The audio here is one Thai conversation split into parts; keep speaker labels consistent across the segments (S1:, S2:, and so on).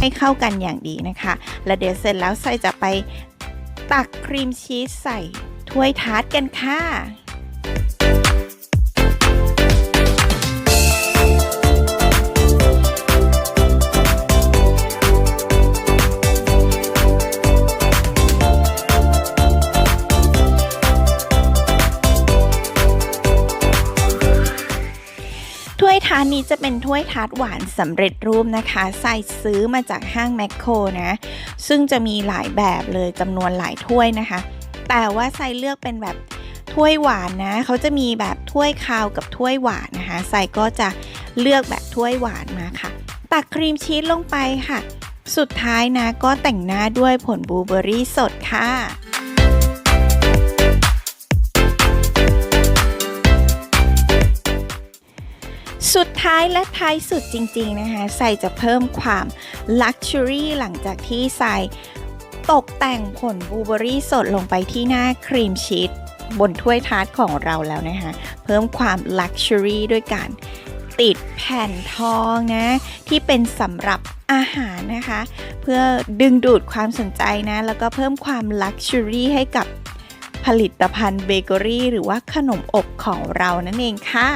S1: ให้เข้ากันอย่างดีนะคะ และเดี๋ยวเสร็จแล้วใส่จะไปตักครีมชีสใส่ถ้วยทาร์ตกันค่ะ ถ้วยทาร์ตนี้จะเป็นถ้วยทาร์ตหวานสำเร็จรูปนะคะใส่ซื้อมาจากห้างแมคโครนะ ซึ่งจะมีหลายแบบเลยจำนวนหลายถ้วยนะคะ แต่ว่าไซเลือกเป็นแบบถ้วยหวานนะ เขาจะมีแบบถ้วยคาวกับถ้วยหวานนะคะไซก็จะเลือกแบบถ้วยหวานมาค่ะ ตักครีมชีสลงไปค่ะ สุดท้ายนะก็แต่งหน้าด้วยผลบลูเบอร์รี่สดค่ะ สุดท้ายและท้ายสุดจริงๆนะคะใส่จะเพิ่มความลักชัวรี่หลังจากที่ใส่ตกแต่งผลบลูเบอร์รี่สดลงไปที่หน้าครีมชีสบนถ้วยทาร์ตของเราแล้วนะคะเพิ่มความลักชัวรี่ด้วยการติดแผ่นทองนะ ที่เป็นสำหรับอาหารนะคะ เพื่อดึงดูดความสนใจนะ แล้วก็เพิ่มความลักชัวรี่ให้กับผลิตภัณฑ์เบเกอรี่หรือว่าขนมอบของเรานั่นเองค่ะ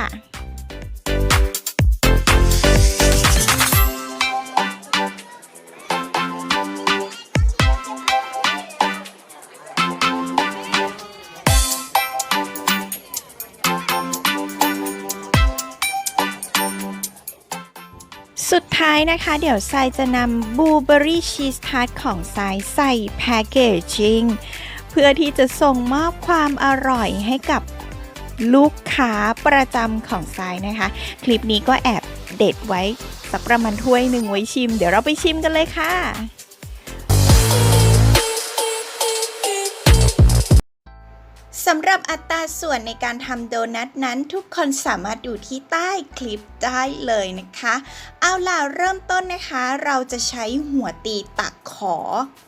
S1: นะคะ เดี๋ยวไซจะนำบลูเบอรี่ชีสทาร์ตของไซใส่แพคเกจจิ้งเพื่อที่จะส่งมอบความอร่อยให้กับลูกค้าประจำของไซนะคะ คลิปนี้ก็แอบเด็ดไว้สักประมาณถ้วยหนึ่งไว้ชิม เดี๋ยวเราไปชิมกันเลยค่ะ สำหรับอัตราส่วนในการทำโดนัทนั้นทุกคนสามารถดูที่ใต้คลิปได้เลยนะคะ เอาล่ะเริ่มต้นนะคะ เราจะใช้หัวตีตักขอ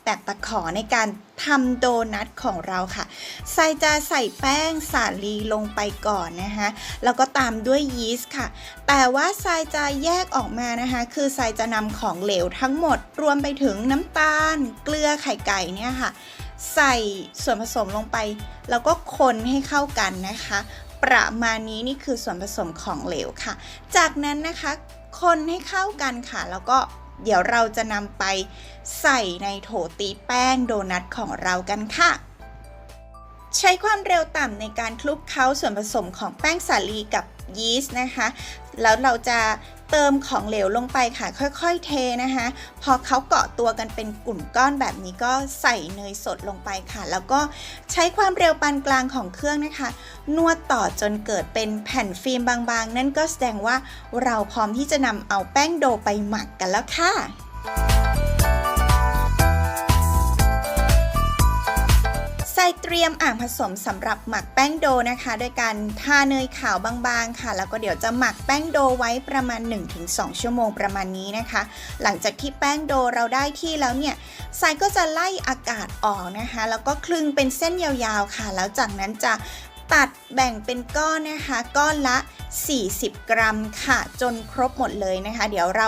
S1: แบบตะขอในการทำโดนัทของเราค่ะ ใส่จะใส่แป้งสาลีลงไปก่อนนะคะแล้วก็ตามด้วยยีสต์ค่ะ แต่ว่าทรายจะแยกออกมานะคะ คือทรายจะนำของเหลวทั้งหมด รวมไปถึงน้ำตาล เกลือไข่ไก่เนี่ยค่ะ ใส่ส่วนผสมลงไป แล้วก็คนให้เข้ากันนะคะ ประมาณนี้นี่คือส่วนผสมของเหลวค่ะ จากนั้นนะคะคนให้เข้ากันค่ะ แล้วก็เดี๋ยวเราจะนำไปใส่ในโถตีแป้งโดนัทของเรากันค่ะ ใช้ความเร็วต่ำในการคลุกเคล้าส่วนผสมของแป้งสาลีกับยีสต์นะคะ แล้วเราจะ เติมของเหลวลงไปค่ะค่อยๆเทนะคะ พอเขาเกาะตัวกันเป็นกลุ่มก้อนแบบนี้ก็ใส่เนยสดลงไปค่ะ แล้วก็ใช้ความเร็วปานกลางของเครื่องนะคะ นวดต่อจนเกิดเป็นแผ่นฟิล์มบางๆ นั่นก็แสดงว่าเราพร้อมที่จะนำเอาแป้งโดไปหมักกันแล้วค่ะ เตรียมอ่างผสมสำหรับหมักแป้งโดนะคะ โดยการทาเนยขาวบางๆค่ะ แล้วก็เดี๋ยวจะหมักแป้งโดไว้ประมาณ 1-2 ชั่วโมงประมาณนี้นะคะ หลังจากที่แป้งโดเราได้ที่แล้วเนี่ยทรายก็จะไล่อากาศออกนะคะ แล้วก็คลึงเป็นเส้นยาวๆค่ะ แล้วจากนั้นจะตัดแบ่งเป็นก้อนนะคะ ก้อนละ 40 กรัมค่ะ จนครบหมดเลยนะคะ เดี๋ยวเรา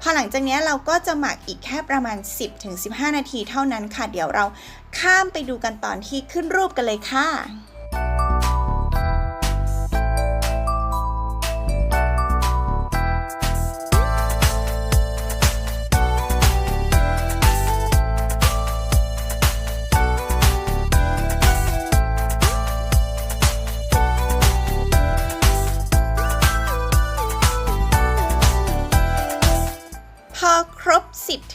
S1: พอหลังจากนี้เราก็จะหมักอีกแค่ประมาณ 10-15 นาทีเท่านั้นค่ะ เดี๋ยวเราข้ามไปดูกันตอนที่ขึ้นรูปกันเลยค่ะ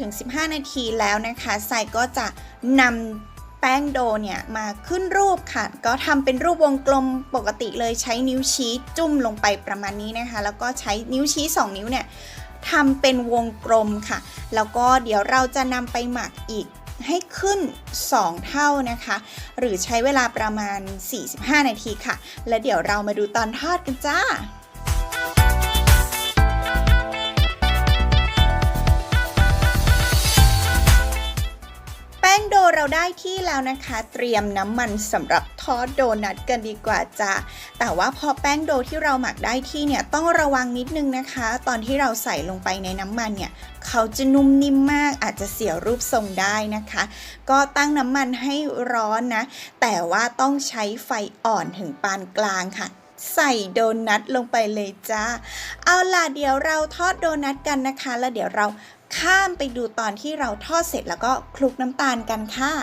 S1: 10-15 นาทีแล้วนะคะไซก็จะนำแป้งโดเนี่ยมาขึ้นรูปค่ะ ก็ทำเป็นรูปวงกลมปกติเลยใช้นิ้วชี้จุ่มลงไปประมาณนี้นะคะ แล้วก็ใช้นิ้วชี้ 2 นิ้วเนี่ยทำเป็นวงกลมค่ะ แล้วก็เดี๋ยวเราจะนำไปหมักอีกให้ขึ้น 2 เท่านะคะ หรือใช้เวลาประมาณ 45 นาทีค่ะ และเดี๋ยวเรามาดูตอนทอดกันจ้า เราได้ที่แล้วนะคะ เตรียมน้ำมันสำหรับทอดโดนัทกันดีกว่าจ้ะแต่ว่าพอแป้งโดที่เราหมักได้ที่เนี่ยต้องระวังนิดนึงนะคะ ตอนที่เราใส่ลงไปในน้ำมันเนี่ยเขาจะนุ่มนิ่มมากอาจจะเสียรูปทรงได้นะคะ ก็ตั้งน้ำมันให้ร้อนนะ แต่ว่าต้องใช้ไฟอ่อนถึงปานกลางค่ะใส่โดนัทลงไปเลยจ้า เอาล่ะเดี๋ยวเราทอดโดนัทกันนะคะ แล้วเดี๋ยวเรา ข้ามไปดูตอนที่เราทอดเสร็จแล้วก็คลุกน้ำตาลกันค่ะ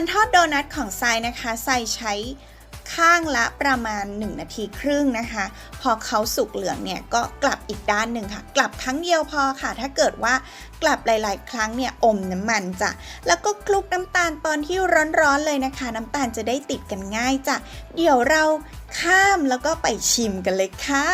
S1: การทอดโดนัทของทรายนะคะทรายใช้ข้างละประมาณ 1 นาทีครึ่งนะคะ พอเขาสุกเหลืองเนี่ยก็กลับอีกด้านหนึ่งค่ะ กลับครั้งเดียวพอค่ะ ถ้าเกิดว่ากลับหลาย ๆ ครั้งเนี่ยอมน้ำมันจ้ะแล้วก็คลุกน้ำตาลตอนที่ร้อนๆเลยนะคะ น้ำตาลจะได้ติดกันง่ายจ้ะเดี๋ยวเราข้ามแล้วก็ไปชิมกันเลยค่ะ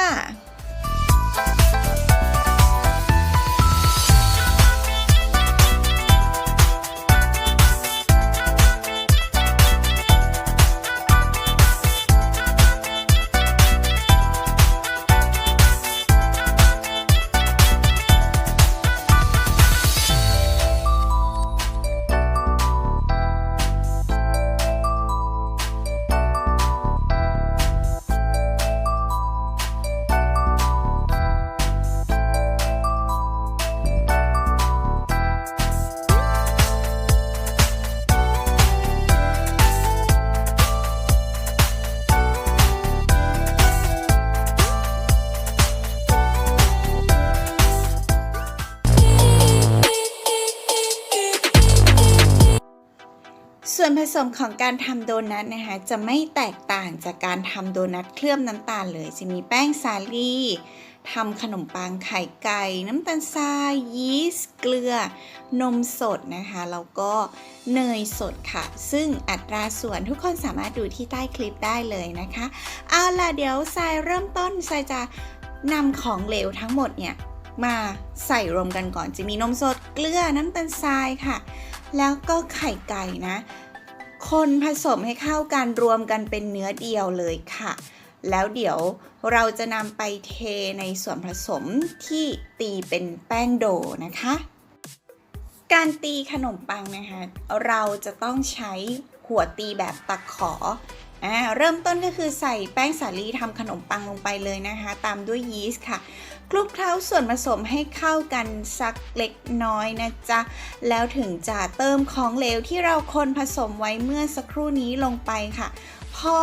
S1: วนผสมของการทำโดนัทนะคะ จะไม่แตกต่างจากการทำโดนัทเคลือบน้ำตาลเลย จะมีแป้งสาลีทำขนมปังไข่ไก่ น้ำตาลทรายยีสต์เกลือนมสดนะคะ แล้วก็เนยสดค่ะ ซึ่งอัตราส่วนทุกคนสามารถดูที่ใต้คลิปได้เลยนะคะ เอาล่ะเดี๋ยวทรายเริ่มต้นทรายจะนำของเหลวทั้งหมดเนี่ย มาใส่รวมกันก่อนจะมีนมสดเกลือน้ำตาลทรายค่ะ แล้วก็ไข่ไก่นะ คนผสมให้เข้ากันรวมกันเป็นเนื้อเดียวเลยค่ะ แล้วเดี๋ยวเราจะนำไปเทในส่วนผสมที่ตีเป็นแป้งโดนะคะ การตีขนมปังนะคะ เราจะต้องใช้หัวตีแบบตะขออ่าเริ่มต้นก็คือใส่แป้งสาลีทำขนมปังลงไปเลยนะคะ ตามด้วยยีสต์ค่ะ คลุกเคล้าส่วนผสมให้เข้ากันสักเล็กน้อยนะจ๊ะ แล้วถึงจะเติมของเหลวที่เราคนผสมไว้เมื่อสักครู่นี้ลงไปค่ะ พอ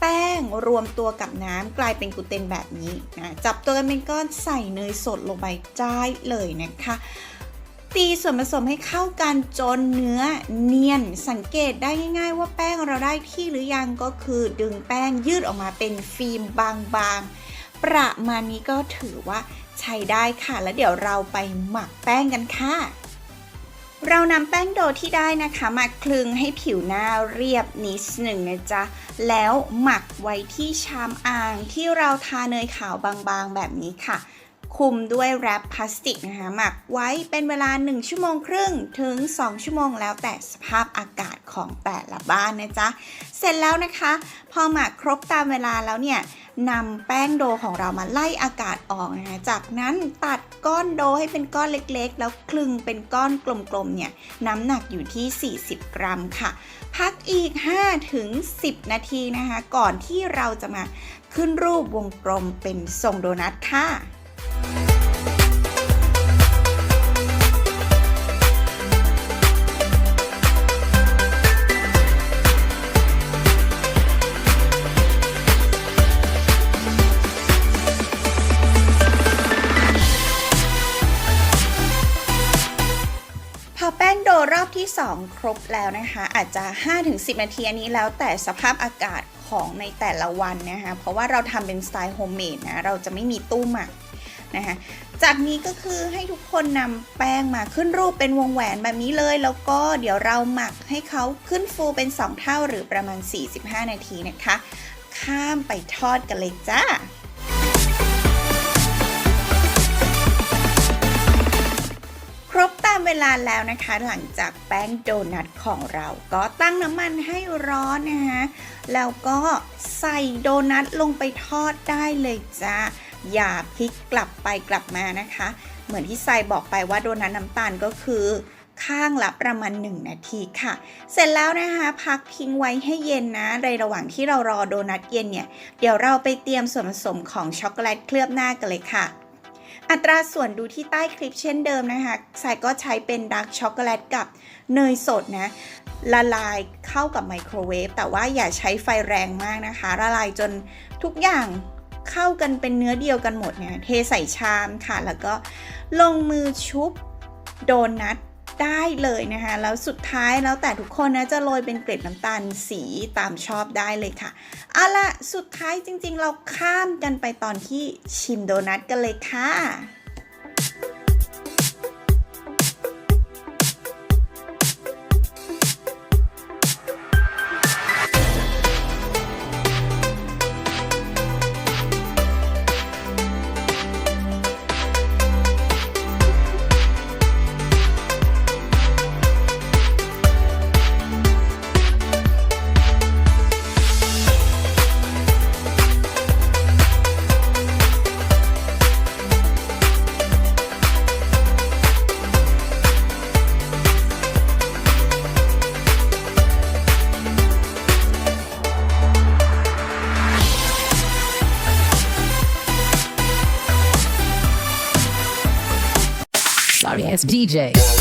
S1: แป้งรวมตัวกับน้ำกลายเป็นกลูเตนแบบนี้นะจับตัวกันเป็นก้อนใส่เนยสดลงไปได้เลยนะคะตีส่วนผสมให้เข้ากันจนเนื้อเนียน สังเกตได้ง่าย ๆ ว่าแป้งเราได้ที่หรือยังก็คือดึงแป้งยืดออกมาเป็นฟิล์มบางๆ ประมาณนี้ก็ถือว่าใช้ได้ค่ะ แล้วเดี๋ยวเราไปหมักแป้งกันค่ะ เรานำแป้งโดที่ได้นะคะ มาคลึงให้ผิวหน้าเรียบนิดหนึ่งนะจ๊ะ แล้วหมักไว้ที่ชามอ่างที่เราทาเนยขาวบางๆแบบนี้ค่ะ คุมด้วยแรปพลาสติกนะคะ หมักไว้เป็นเวลา 1 ชั่วโมงครึ่งถึง 2 ชั่วโมงแล้วแต่สภาพอากาศของแต่ละบ้านนะจ๊ะ เสร็จแล้วนะคะ พอหมักครบตามเวลาแล้วเนี่ย นำแป้งโดของเรามาไล่อากาศออกนะคะจากนั้นตัดก้อนโดให้เป็นก้อนเล็กๆ แล้วคลึงเป็นก้อนกลมๆเนี่ยน้ำหนักอยู่ที่ 40 กรัมค่ะ พักอีก5ถึง10 นาทีนะคะ ก่อนที่เราจะมาขึ้นรูปวงกลมเป็นทรงโดนัทค่ะ 2ครบแล้วนะคะ อาจจะ 5-10 นาทีอันนี้แล้วแต่สภาพอากาศของในแต่ละวันนะคะ เพราะว่าเราทำเป็นสไตล์โฮมเมดนะ เราจะไม่มีตู้หมักนะคะ จากนี้ก็คือให้ทุกคนนำแป้งมาขึ้นรูปเป็นวงแหวนแบบนี้เลย แล้วก็เดี๋ยวเราหมักให้เขาขึ้นฟูเป็น 2 เท่าหรือประมาณ 45 นาทีนะคะ ข้ามไปทอดกันเลยจ้า เวลาแล้วนะคะ หลังจากแป้งโดนัทของเราก็ตั้งน้ำมันให้ร้อนนะคะแล้วก็ใส่โดนัทลงไปทอดได้เลยจ้าอย่าพลิกกลับไปกลับมานะคะ เหมือนที่ไซบอกไปว่าโดนัทน้ำตาลก็คือข้างละประมาณ 1 นาทีค่ะ เสร็จแล้วนะคะพักทิ้งไว้ให้เย็นนะ ในระหว่างที่เรารอโดนัทเย็นเนี่ย เดี๋ยวเราไปเตรียมส่วนผสมของช็อกโกแลตเคลือบหน้ากันเลยค่ะ อัตราส่วนดูที่ใต้คลิปเช่นเดิมนะคะสายก็ใช้เป็นดาร์กช็อกโกแลตกับเนยสดนะละลายเข้ากับไมโครเวฟแต่ว่าอย่าใช้ไฟแรงมากนะคะ ละลายจนทุกอย่างเข้ากันเป็นเนื้อเดียวกันหมดเนี่ยเทใส่ชามค่ะ แล้วก็ลงมือชุบโดนัท ได้เลยนะคะ แล้วสุดท้ายแล้วแต่ทุกคนนะจะโรยเป็นเกล็ดน้ำตาลสีตามชอบได้เลยค่ะเอาละสุดท้ายจริงๆ เราข้ามกันไปตอนที่ชิมโดนัทกันเลยค่ะ
S2: It's DJ.